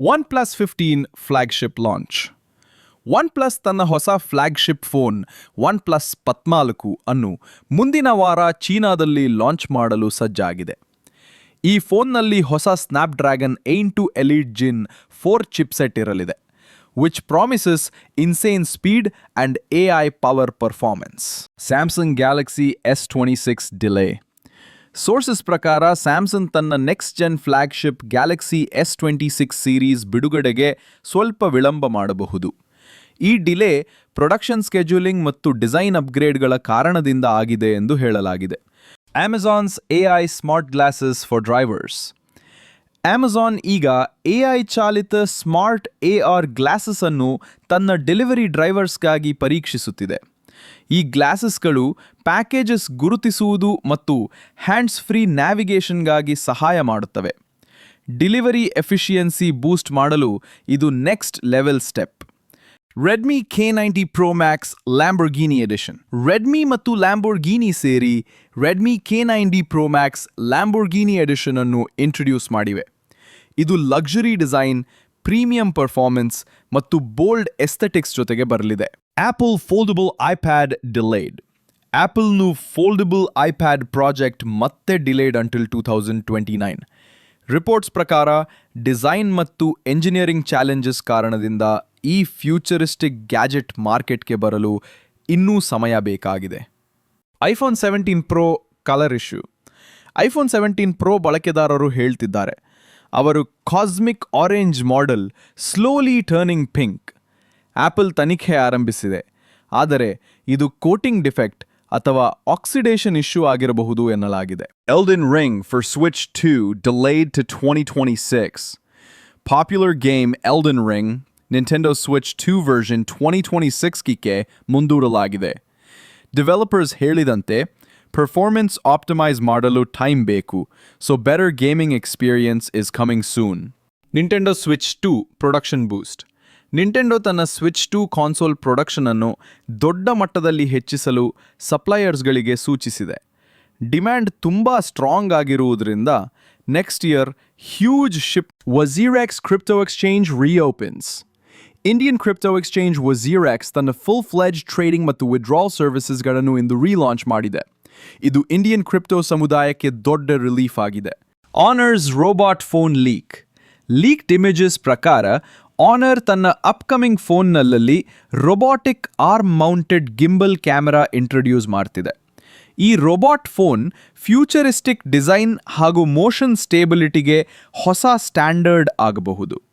OnePlus fifteen flagship launch OnePlus ತನ್ನ ಹೊಸ flagship phone OnePlus ಪತ್ನಾಲ್ಕು ಅನ್ನು ಮುಂದಿನ ವಾರ ಚೀನಾದಲ್ಲಿ ಲಾಂಚ್ ಮಾಡಲು ಸಜ್ಜಾಗಿದೆ. ಈ ಫೋನ್ನಲ್ಲಿ ಹೊಸ ಸ್ನ್ಯಾಪ್ಡ್ರ್ಯಾಗನ್ ಏನ್ two elite gen four chipset ಇರಲಿದೆ which promises insane speed and A I power performance Samsung Galaxy S twenty six delay sources ಪ್ರಕಾರ ಸ್ಯಾಮ್ಸಂಗ್ ತನ್ನ next gen flagship Galaxy S twenty six series ಬಿಡುಗಡೆಗೆ ಸ್ವಲ್ಪ ವಿಳಂಬ ಮಾಡಬಹುದು. ಈ delay production scheduling ಮತ್ತು design ಅಪ್ಗ್ರೇಡ್ಗಳ ಕಾರಣದಿಂದ ಆಗಿದೆ ಎಂದು ಹೇಳಲಾಗಿದೆ. Amazon's AI smart glasses for drivers Amazon ಈಗ ಎಐ ಚಾಲಿತ ಸ್ಮಾರ್ಟ್ ಎ ಆರ್ ಗ್ಲಾಸಸ್ ಅನ್ನು ತನ್ನ ಡೆಲಿವರಿ ಡ್ರೈವರ್ಸ್ಗಾಗಿ ಪರೀಕ್ಷಿಸುತ್ತಿದೆ. ಈ ಗ್ಲಾಸಸ್ಗಳು ಪ್ಯಾಕೇಜಸ್ ಗುರುತಿಸುವುದು ಮತ್ತು ಹ್ಯಾಂಡ್ಸ್ ಫ್ರೀ ನ್ಯಾವಿಗೇಷನ್ಗಾಗಿ ಸಹಾಯ ಮಾಡುತ್ತವೆ. ಡಿಲಿವರಿ ಎಫಿಷಿಯನ್ಸಿ ಬೂಸ್ಟ್ ಮಾಡಲು ಇದು next level step. Redmi K ninety pro max Lamborghini edition Redmi ಮತ್ತು ಲ್ಯಾಂಬೋರ್ಗಿನಿ ಸೇರಿ Redmi K ninety pro max Lamborghini edition ಅನ್ನು ಇಂಟ್ರೊಡ್ಯೂಸ್ ಮಾಡಿವೆ. ಇದು ಲಕ್ಸುರಿ ಡಿಸೈನ್ ಪ್ರೀಮಿಯಂ ಪರ್ಫಾರ್ಮೆನ್ಸ್ ಮತ್ತು ಬೋಲ್ಡ್ ಎಸ್ಥೆಟಿಕ್ಸ್ ಜೊತೆಗೆ ಬರಲಿದೆ. ಆಪಲ್ ಫೋಲ್ಡಬಲ್ ಐಪ್ಯಾಡ್ ಡಿಲೇಡ್ ಆಪಲ್ನು ಫೋಲ್ಡಬಲ್ ಐಪ್ಯಾಡ್ ಪ್ರಾಜೆಕ್ಟ್ ಮತ್ತೆ delayed until two thousand twenty nine reports ಪ್ರಕಾರ ಡಿಸೈನ್ ಮತ್ತು ಎಂಜಿನಿಯರಿಂಗ್ ಚಾಲೆಂಜಸ್ ಕಾರಣದಿಂದ ಈ ಫ್ಯೂಚರಿಸ್ಟಿಕ್ ಗ್ಯಾಜೆಟ್ ಮಾರ್ಕೆಟ್ಗೆ ಬರಲು ಇನ್ನೂ ಸಮಯ ಬೇಕಾಗಿದೆ. IPhone seventeen pro colour issue iPhone seventeen pro ಬಳಕೆದಾರರು ಹೇಳ್ತಿದ್ದಾರೆ. ಅವರು cosmic orange model slowly turning pink. Apple ತನಿಖೆ ಆರಂಭಿಸಿದೆ. ಆದರೆ ಇದು ಕೋಟಿಂಗ್ ಡಿಫೆಕ್ಟ್ ಅಥವಾ ಆಕ್ಸಿಡೇಷನ್ ಇಶ್ಯೂ ಆಗಿರಬಹುದು ಎನ್ನಲಾಗಿದೆ. Elden Ring for Switch 2 delayed to 2026. Popular game Elden Ring, Nintendo Switch 2 version 2026 ಗೆ ಮುಂದೂಡಲಾಗಿದೆ. ಡೆವಲಪರ್ಸ್ ಹೇಳಿದಂತೆ ಪರ್ಫಾರ್ಮೆನ್ಸ್ optimize ಮಾಡಲು ಟೈಮ್ ಬೇಕು so better gaming experience is coming soon Nintendo Switch two production boost Nintendo ತನ್ನ Switch to console production ಅನ್ನು ದೊಡ್ಡ ಮಟ್ಟದಲ್ಲಿ ಹೆಚ್ಚಿಸಲು ಸಪ್ಲೈಯರ್ಸ್ಗಳಿಗೆ ಸೂಚಿಸಿದೆ. ಡಿಮ್ಯಾಂಡ್ ತುಂಬ ಸ್ಟ್ರಾಂಗ್ ಆಗಿರುವುದರಿಂದ next year huge ship WazirX crypto exchange reopens Indian crypto exchange WazirX ತನ್ನ full ಫ್ಲೆಜ್ trading ಮತ್ತು ವಿಡ್ರಾಲ್ ಸರ್ವಿಸಸ್ಗಳನ್ನು ಇಂದು ರೀಲಾಂಚ್ ಮಾಡಿದೆ. ಇದು ಇಂಡಿಯನ್ ಕ್ರಿಪ್ಟೋ ಸಮುದಾಯಕ್ಕೆ ದೊಡ್ಡ ರಿಲೀಫ್ ಆಗಿದೆ. Honor's robot phone leak leaked images ಪ್ರಕಾರ ಆನರ್ ತನ್ನ upcoming ಫೋನ್ನಲ್ಲಲ್ಲಿ robotic arm mounted gimbal camera introduce ಮಾಡ್ತಿದೆ. ಈ ರೊಬಾಟ್ ಫೋನ್ ಫ್ಯೂಚರಿಸ್ಟಿಕ್ ಡಿಸೈನ್ ಹಾಗೂ ಮೋಷನ್ ಸ್ಟೇಬಿಲಿಟಿಗೆ ಹೊಸ ಸ್ಟ್ಯಾಂಡರ್ಡ್ ಆಗಬಹುದು.